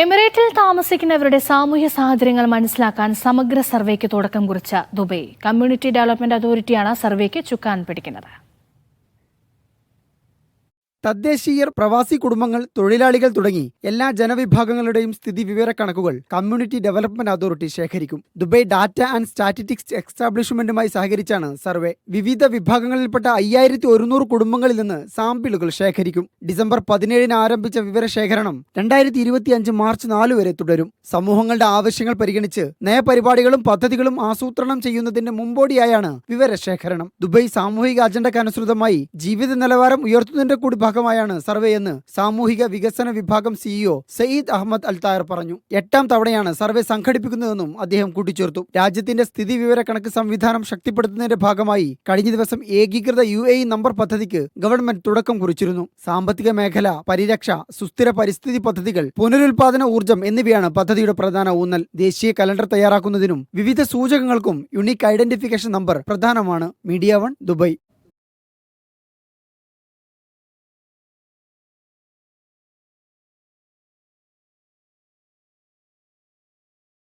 എമിറേറ്റിൽ താമസിക്കുന്നവരുടെ സാമൂഹ്യ സാഹചര്യങ്ങൾ മനസ്സിലാക്കാൻ സമഗ്ര സർവേക്ക് തുടക്കം കുറിച്ച ദുബൈ. കമ്മ്യൂണിറ്റി ഡെവലപ്മെന്റ് അതോറിറ്റിയാണ് സർവേക്ക് ചുക്കാൻ പിടിക്കുന്നത്. തദ്ദേശീയർ പ്രവാസി കുടുംബങ്ങൾ തൊഴിലാളികൾ തുടങ്ങി എല്ലാ ജനവിഭാഗങ്ങളുടെയും സ്ഥിതി വിവര കണക്കുകൾ കമ്മ്യൂണിറ്റി ഡെവലപ്മെന്റ് അതോറിറ്റി ശേഖരിക്കും. ദുബൈ ഡാറ്റ ആൻഡ് സ്റ്റാറ്റിസ്റ്റിക്സ് എക്സ്റ്റാബ്ലിഷ്മെന്റുമായി സഹകരിച്ചാണ് സർവേ. വിവിധ വിഭാഗങ്ങളിൽപ്പെട്ട അയ്യായിരത്തി ഒരുന്നൂറ് കുടുംബങ്ങളിൽ നിന്ന് സാമ്പിളുകൾ ശേഖരിക്കും. ഡിസംബർ പതിനേഴിന് ആരംഭിച്ച വിവരശേഖരണം രണ്ടായിരത്തി ഇരുപത്തിയഞ്ച് മാർച്ച് നാല് വരെ തുടരും. സമൂഹങ്ങളുടെ ആവശ്യങ്ങൾ പരിഗണിച്ച് നയപരിപാടികളും പദ്ധതികളും ആസൂത്രണം ചെയ്യുന്നതിന് മുമ്പോടിയായാണ് വിവരശേഖരണം. ദുബൈ സാമൂഹിക അജണ്ടക്കനുസൃതമായി ജീവിത നിലവാരം ഉയർത്തുന്നതിന്റെ കൂടി ഭാഗമായാണ് സർവേ എന്ന് സാമൂഹിക വികസന വിഭാഗം സിഇഒ സയ്യിദ് അഹമ്മദ് അൽതായർ പറഞ്ഞു. എട്ടാം തവണയാണ് സർവേ സംഘടിപ്പിക്കുന്നതെന്നും അദ്ദേഹം കൂട്ടിച്ചേർത്തു. രാജ്യത്തിന്റെ സ്ഥിതി വിവര കണക്ക് സംവിധാനം ശക്തിപ്പെടുത്തുന്നതിന്റെ ഭാഗമായി കഴിഞ്ഞ ദിവസം ഏകീകൃത യു എ നമ്പർ പദ്ധതിക്ക് ഗവൺമെന്റ് തുടക്കം കുറിച്ചിരുന്നു. സാമ്പത്തിക മേഖല പരിരക്ഷ സുസ്ഥിര പരിസ്ഥിതി പദ്ധതികൾ പുനരുൽപാദന ഊർജം എന്നിവയാണ് പദ്ധതിയുടെ പ്രധാന ഊന്നൽ. ദേശീയ കലണ്ടർ തയ്യാറാക്കുന്നതിനും വിവിധ സൂചകങ്ങൾക്കും യുണീക് ഐഡന്റിഫിക്കേഷൻ നമ്പർ പ്രധാനമാണ്. Media One Dubai